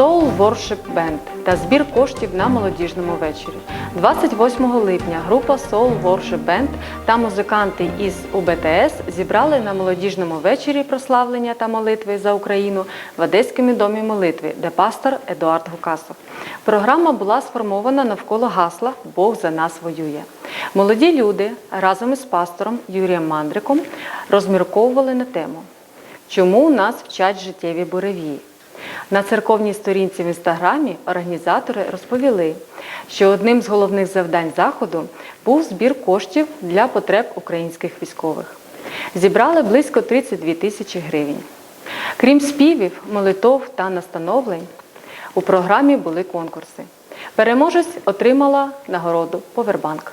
Soul Worship Band та збір коштів на молодіжному вечорі. 28 липня група Soul Worship Band та музиканти із УБТС зібрали на молодіжному вечорі прославлення та молитви за Україну в Одеському домі молитви, де пастор Едуард Гукасов. Програма була сформована навколо гасла Бог за нас воює. Молоді люди разом із пастором Юрієм Мандриком розмірковували на тему Чому нас вчать життєві буревії? На церковній сторінці в інстаграмі організатори розповіли, що одним з головних завдань заходу був збір коштів для потреб українських військових. Зібрали близько 32 тисячі гривень. Крім співів, молитов та настановлень, у програмі були конкурси. Переможець отримала нагороду Повербанк.